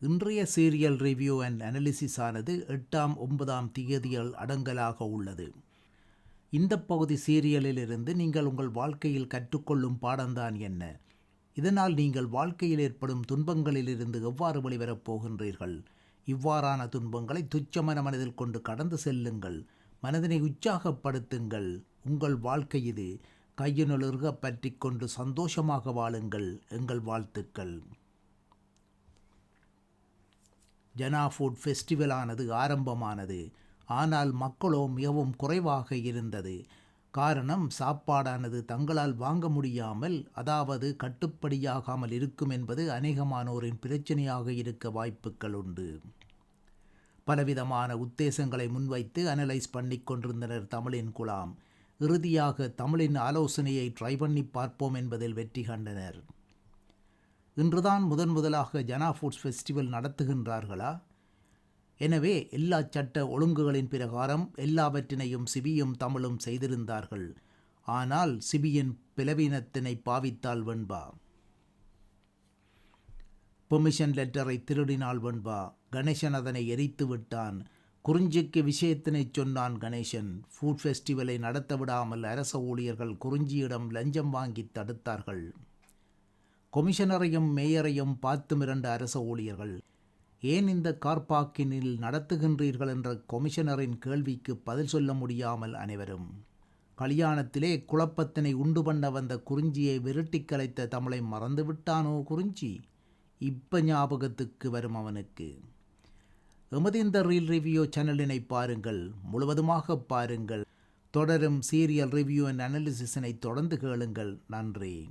இன்றைய serial review and analysis ஆனது எட்டாம் ஒன்பதாம் திகதிகள் அடங்கலாக உள்ளது. இந்த பகுதி சீரியலிலிருந்து நீங்கள் உங்கள் வாழ்க்கையில் கற்றுக்கொள்ளும் பாடம்தான் என்ன? இதனால் நீங்கள் வாழ்க்கையில் ஏற்படும் துன்பங்களிலிருந்து எவ்வாறு வெளிவரப் போகின்றீர்கள்? இவ்வாறான துன்பங்களை துச்சமன மனதில் கொண்டு கடந்து செல்லுங்கள். மனதினை உற்சாகப்படுத்துங்கள். உங்கள் வாழ்க்கை இது கையினுலர்க பற்றி கொண்டு சந்தோஷமாக வாழுங்கள். எங்கள் வாழ்த்துக்கள். ஜனா ஃபுட் ஃபெஸ்டிவலானது ஆரம்பமானது. ஆனால் மக்களோ மிகவும் குறைவாக இருந்தது. காரணம் சாப்பாடானது தங்களால் வாங்க முடியாமல் அதாவது கட்டுப்படியாகாமல் இருக்கும் என்பது அநேகமானோரின் பிரச்சனையாக இருக்க வாய்ப்புகள் உண்டு. பலவிதமான உத்தேசங்களை முன்வைத்து அனலைஸ் பண்ணி கொண்டிருந்தனர் தமிழின் குலாம். இறுதியாக தமிழின் ஆலோசனையை ட்ரை பண்ணி பார்ப்போம் என்பதில் வெற்றி கண்டனர். இன்றுதான் முதன் முதலாக ஜனா ஃபுட்ஸ் ஃபெஸ்டிவல் நடத்துகின்றார்களா? எனவே எல்லா சட்ட ஒழுங்குகளின் பிரகாரம் எல்லாவற்றினையும் சிபியும் தமிழும் செய்திருந்தார்கள். ஆனால் சிபியின் பிளவீனத்தினை பாவித்தால் வெண்பா. பெர்மிஷன் லெட்டரை திருடினால் வெண்பா. கணேசன் அதனை எரித்து விட்டான். குறிஞ்சிக்கு விஷயத்தினை சொன்னான் கணேசன். ஃபுட் ஃபெஸ்டிவலை நடத்த விடாமல் அரச ஊழியர்கள் குறிஞ்சியிடம் லஞ்சம் வாங்கி தடுத்தார்கள். கொமிஷனரையும் மேயரையும் பார்த்து மிரண்ட அரச ஊழியர்கள் ஏன் இந்த கார்பாக்கினில் நடத்துகின்றீர்கள்? என்ற கொமிஷனரின் கேள்விக்கு பதில் சொல்ல முடியாமல் அனைவரும் கல்யாணத்திலே குழப்பத்தினை உண்டு பண்ண வந்த குறிஞ்சியை விரட்டி கலைத்த தமிழை மறந்துவிட்டானோ குறிஞ்சி? இப்ப ஞாபகத்துக்கு வரும் அவனுக்கு. எமது இந்த ரீல் ரிவ்யூ சேனலினை பாருங்கள் முழுவதுமாக பாருங்கள். தொடரும் சீரியல் ரிவ்யூ அண்ட் அனாலிசிஸினை தொடர்ந்து கேளுங்கள். நன்றி.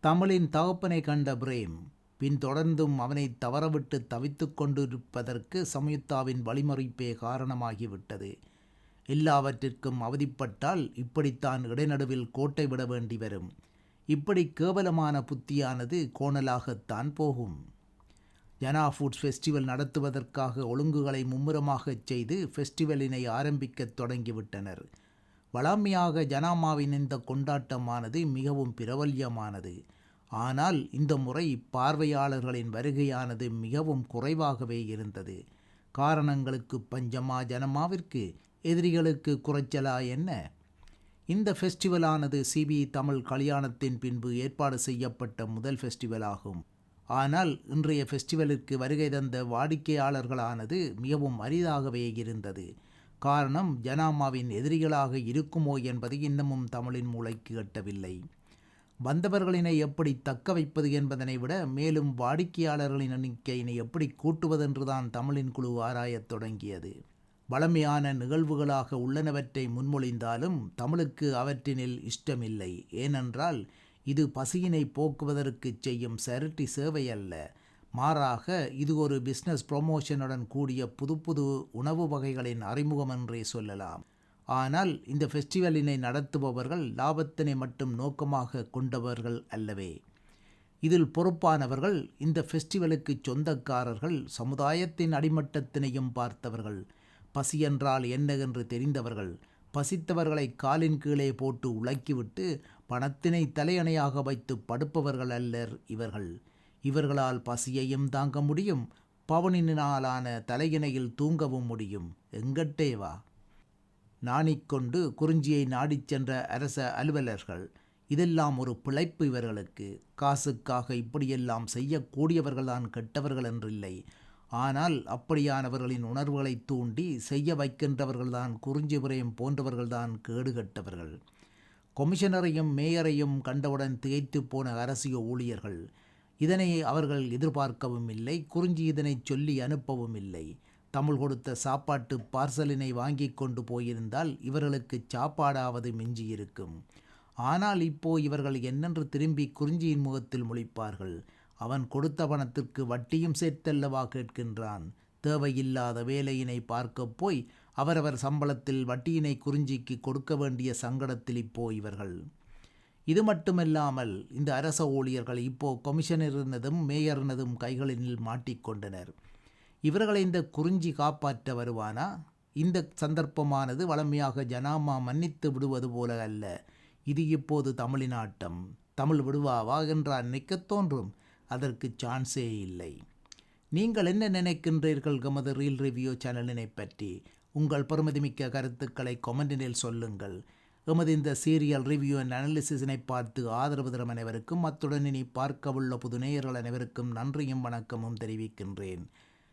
தமிழின் தகப்பனை கண்ட பிரேம் பின் தொடர்ந்தும் அவனை தவறவிட்டு தவித்து கொண்டிருப்பதற்கு சமயுத்தாவின் வழிமறிப்பே காரணமாகிவிட்டது. எல்லாவற்றிற்கும் அவதிப்பட்டால் இப்படித்தான் இடைநடுவில் கோட்டை விட வேண்டி வரும். இப்படி கேவலமான புத்தியானது கோணலாகத்தான் போகும். ஜனா ஃபுட்ஸ் ஃபெஸ்டிவல் நடத்துவதற்காக ஒழுங்குகளை மும்முரமாகச் செய்து ஃபெஸ்டிவலினை ஆரம்பிக்கத் தொடங்கிவிட்டனர். வளமையாக ஜனாமாவின் இந்த கொண்டாட்டமானது மிகவும் பிரபல்யமானது. ஆனால் இந்த முறை பார்வையாளர்களின் வருகையானது மிகவும் குறைவாகவே இருந்தது. காரணங்களுக்கு பஞ்சமா ஜனமாவிற்கு எதிரிகளுக்கு குறைச்சலா என்ன? இந்த ஃபெஸ்டிவலானது சிபி தமிழ் கல்யாணத்தின் பின்பு ஏற்பாடு செய்யப்பட்ட முதல் ஃபெஸ்டிவல் ஆகும் ஆனால் இன்றைய ஃபெஸ்டிவலுக்கு வருகை தந்த வாடிக்கையாளர்களானது மிகவும் அரிதாகவே இருந்தது. காரணம் ஜனாமாவின் எதிரிகளாக இருக்குமோ என்பது இன்னமும் தமிழின் மூளைக்கு எட்டவில்லை. வந்தவர்களினை எப்படி தக்க வைப்பது என்பதனை விட மேலும் வாடிக்கையாளர்களின் எண்ணிக்கையினை எப்படி கூட்டுவதென்றுதான் தமிழின் குழு ஆராயத் தொடங்கியது. வளமையான நிகழ்வுகளாக உள்ளனவற்றை முன்மொழிந்தாலும் தமிழுக்கு அவற்றினில் இஷ்டமில்லை. ஏனென்றால் இது பசியினை போக்குவதற்கு செய்யும் சரட்டி சேவை அல்ல மாறாக இது ஒரு பிஸ்னஸ் ப்ரொமோஷனுடன் கூடிய புது புது உணவு வகைகளின் அறிமுகம் என்றே சொல்லலாம். ஆனால் இந்த ஃபெஸ்டிவலினை நடத்துபவர்கள் லாபத்தினை மட்டும் நோக்கமாக கொண்டவர்கள் அல்லவே. இதில் பொறுப்பானவர்கள் இந்த ஃபெஸ்டிவலுக்கு சொந்தக்காரர்கள் சமுதாயத்தின் அடிமட்டத்தினையும் பார்த்தவர்கள். பசி என்றால் என்ன என்று தெரிந்தவர்கள். பசித்தவர்களை காலின் கீழே போட்டு உலக்கிவிட்டு பணத்தினை தலையணையாக வைத்து படுப்பவர்கள் அல்லர் இவர்கள். இவர்களால் பசியையும் தாங்க முடியும் பவனினாலான தலையினையில் தூங்கவும் முடியும். எங்கட்டே வா. நாணிக்கொண்டு குறிஞ்சியை நாடிச் சென்ற அரச அலுவலர்கள் இதெல்லாம் ஒரு பிழைப்பு இவர்களுக்கு. காசுக்காக இப்படியெல்லாம் செய்யக்கூடியவர்கள்தான் கெட்டவர்கள் என்றில்லை. ஆனால் அப்படியானவர்களின் உணர்வுகளை தூண்டி செய்ய வைக்கின்றவர்கள்தான் குறிஞ்சிபுரையும் போன்றவர்கள்தான் கேடுகட்டவர்கள் கொமிஷனரையும் மேயரையும் கண்டவுடன் திகைத்து போன அரசிய ஊழியர்கள் இதனை அவர்கள் எதிர்பார்க்கவும் இல்லை குறிஞ்சி இதனை சொல்லி அனுப்பவும் இல்லை. தமிழ் கொடுத்த சாப்பாட்டு பார்சலினை வாங்கி கொண்டு போயிருந்தால் இவர்களுக்கு சாப்பாடாவது மிஞ்சியிருக்கும். ஆனால் இப்போ இவர்கள் என்னென்று திரும்பி குறிஞ்சியின் முகத்தில் முழிப்பார்கள். அவன் கொடுத்த பணத்திற்கு வட்டியும் சேர்த்தல்லவா கேட்கின்றான். தேவையில்லாத வேலையினை பார்க்கப் போய் அவரவர் சம்பளத்தில் வட்டியினை குறிஞ்சிக்கு கொடுக்க வேண்டிய சங்கடத்தில் இப்போ இவர்கள். இது மட்டுமல்லாமல் இந்த அரச ஊழியர்கள் இப்போ கொமிஷனரினதும் மேயர்னதும் கைகளில் மாட்டிக்கொண்டனர் இவர்களை இந்த குறிஞ்சி காப்பாற்ற வருவானா? இந்த சந்தர்ப்பமானது வளமையாக ஜனாமா மன்னித்து விடுவது போல அல்ல. இது இப்போது தமிழினாட்டம் தமிழ் விடுவாவா என்றால் நிற்கத் தோன்றும். அதற்கு சான்ஸே இல்லை. நீங்கள் என்ன நினைக்கின்றீர்கள் எமது ரீல் ரிவ்யூ சேனலினை பற்றி? உங்கள் பெருமதிமிக்க கருத்துக்களை கொமெண்டினில் சொல்லுங்கள். எமது இந்த சீரியல் ரிவ்யூ அண்ட் அனாலிசிஸினை பார்த்து ஆதரவு தரும் அனைவருக்கும் அத்துடன் இனி பார்க்கவுள்ள புது நேயர்கள் அனைவருக்கும் நன்றியும் வணக்கமும் தெரிவிக்கின்றேன்.